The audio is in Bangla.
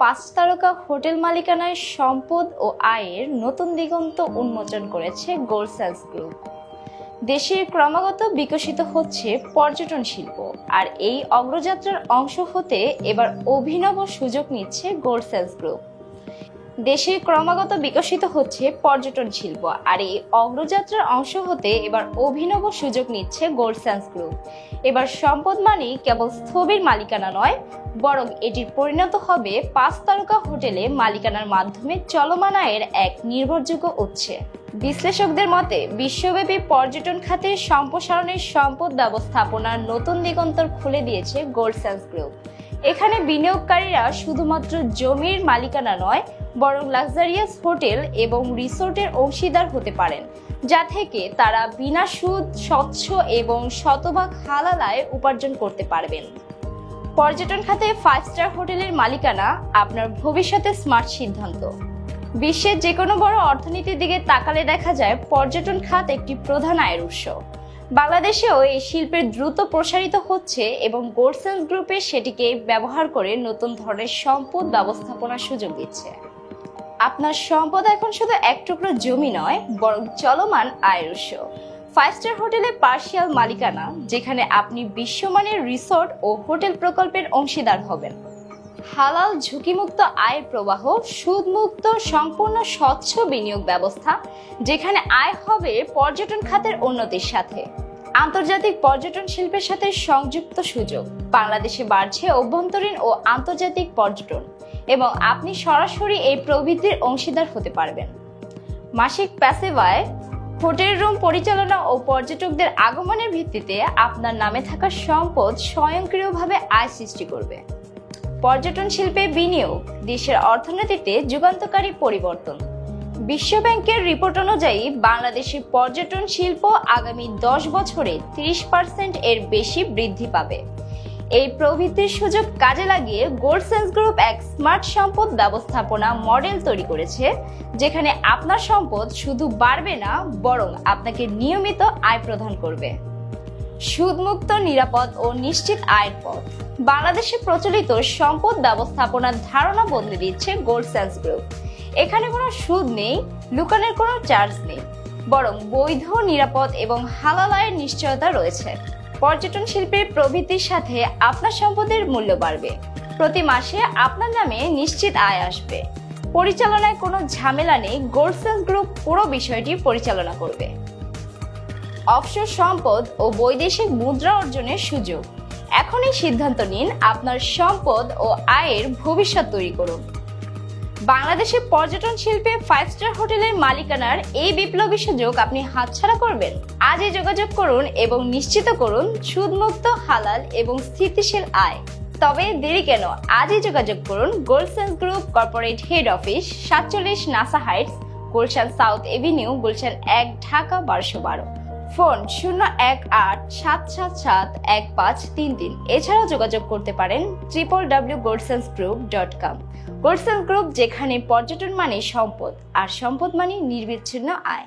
পাঁচ তারকা হোটেল মালিকানায় সম্পদ ও আয়ের নতুন দিগন্ত উন্মোচন করেছে গোলসেলস গ্রুপ। দেশের ক্রমাগত বিকশিত হচ্ছে পর্যটন শিল্প, আর এই অগ্রযাত্রার অংশ হতে এবার অভিনব সুযোগ নিচ্ছে গোলসেলস গ্রুপ। দেশের ক্রমাগত বিকশিত হচ্ছে পর্যটন শিল্প, আর এই অগ্রযাত্রার অংশ হতে এবার অভিনব সুযোগ নিচ্ছে গোল্ডস্যান্স গ্রুপ। এবার সম্পদ মানে কেবল স্থবির মালিকানা নয়, বরং এটির পরিণত হবে পাঁচ তারকা হোটেলে মালিকানার মাধ্যমে চলমান আয়ের এক নির্ভরযোগ্য উৎসে। বিশ্লেষকদের মতে, বিশ্বব্যাপী পর্যটন খাতে সম্প্রসারণের সম্পদ ব্যবস্থাপনার নতুন দিগন্তর খুলে দিয়েছে গোল্ডস্যান্স গ্রুপ। এখানে বিনিয়োগকারীরা শুধুমাত্র জমির মালিকানা নয় বরং লাক্সারিয়াস হোটেল এবং রিসোর্টের অংশীদার হতে পারেন, যা থেকে তারা বিনা সুদ, স্বচ্ছ এবং শতভাগ হালাল আয় উপার্জন করতে পারবেন। পর্যটন খাতে ফাইভ স্টার হোটেলের মালিকানা আপনার ভবিষ্যতে স্মার্ট সিদ্ধান্ত। বিশ্বের যে কোনো বড় অর্থনীতির দিকে তাকালে দেখা যায় পর্যটন খাত একটি প্রধান আয়ের উৎস। বাংলাদেশেও এই শিল্পের দ্রুত প্রসারিত হচ্ছে এবং গোডসেন্স গ্রুপে সেটিকে ব্যবহার করে নতুন ধরনের সম্পদ ব্যবস্থাপনার সুযোগ দিচ্ছে। আপনার সম্পদ এখন শুধু এক টুকরো জমি নয়, বরং চলমান আয়ের উৎস ফাইভ স্টার হোটেলে পার্শিয়াল মালিকানা, যেখানে আপনি বিশ্বমানের রিসোর্ট ও হোটেল প্রকল্পের অংশীদার হবেন। হালাল ঝুঁকিমুক্ত আয় প্রবাহ, সুদমুক্ত সম্পূর্ণ স্বচ্ছ বিনিয়োগ ব্যবস্থা, যেখানে আয় হবে পর্যটন খাতের উন্নতির সাথে। আন্তর্জাতিক পর্যটন শিল্পের সাথে সংযুক্ত সুযোগ। বাংলাদেশে বাড়ছে অভ্যন্তরীণ ও আন্তর্জাতিক পর্যটন। এবং আপনি সরাসরি এই প্রবৃদ্ধির অংশীদার হতে পারবেন। মাসিক প্যাসিভ আয় হোটেল রুম পরিচালনা ও পর্যটকদের আগমনের ভিত্তিতে আপনার নামে থাকা সম্পদ স্বয়ংক্রিয়ভাবে আয় সৃষ্টি করবে। পর্যটন শিল্পে বিনিয়োগ, দেশের অর্থনীতিতে যুগান্তকারী পরিবর্তন। বিশ্বব্যাংকের রিপোর্ট অনুযায়ী বাংলাদেশের পর্যটন শিল্প আগামী দশ বছরে তিরিশ পার্সেন্ট এর বেশি বৃদ্ধি পাবে। এই প্রবৃদ্ধির সুযোগ কাজে লাগিয়ে গোল্ডসেন্স গ্রুপ এক স্মার্ট সম্পদ ব্যবস্থাপনা মডেল তৈরি করেছে, যেখানে আপনার সম্পদ শুধু বাড়বে না, বরং আপনাকে নিয়মিত আয় প্রদান করবে। সুদমুক্ত, নিরাপদ ও নিশ্চিত আয়ের পথ। বাংলাদেশে প্রচলিত সম্পদ ব্যবস্থাপনার ধারণা বদলে দিচ্ছে গোল্ডসেন্স গ্রুপ। এখানে কোনো সুদ নেই, লুকানের কোনো চার্জ নেই, বরং বৈধ, নিরাপদ এবং হালাল আয়ের নিশ্চয়তা রয়েছে। পর্যটন শিল্পের প্রবৃত্তির সাথে আপনার সম্পদের মূল্য বাড়বে। প্রতি মাসে আপনার নামে নিশ্চিত আয় আসবে। পরিচালনায় কোনো ঝামেলা নেই গোল্ডসেন্স গ্রুপ পুরো বিষয়টি পরিচালনা করবে। অফশোর সম্পদ ও বৈদেশিক মুদ্রা অর্জনের সুযোগ। এখনই সিদ্ধান্ত নিন আপনার সম্পদ ও আয়ের ভবিষ্যৎ তৈরি করুন। বাংলাদেশের পর্যটন শিল্পে ফাইভ স্টার হোটেলের মালিকানার এই বিপ্লবী সুযোগ আপনি হাতছাড়া করবেন। আজই যোগাযোগ করুন এবং নিশ্চিত করুন সুদমুক্ত, হালাল এবং স্থিতিশীল আয়। তবে দেরি কেন? আজই যোগাযোগ করুন Goldsense group corporate head office সাতচল্লিশ NASA heights Gulshan south avenue Gulshan এক, ঢাকা, বারোশো বারো। ফোন শূন্য এক আট সাত সাত সাত এক পাঁচ তিন তিন। এছাড়াও যোগাযোগ করতে পারেন triple W Goldsense group dot com Goldsense group যেখানে পর্যটন মানে সম্পদ, আর সম্পদ মানে নির্বিচ্ছিন্ন আয়।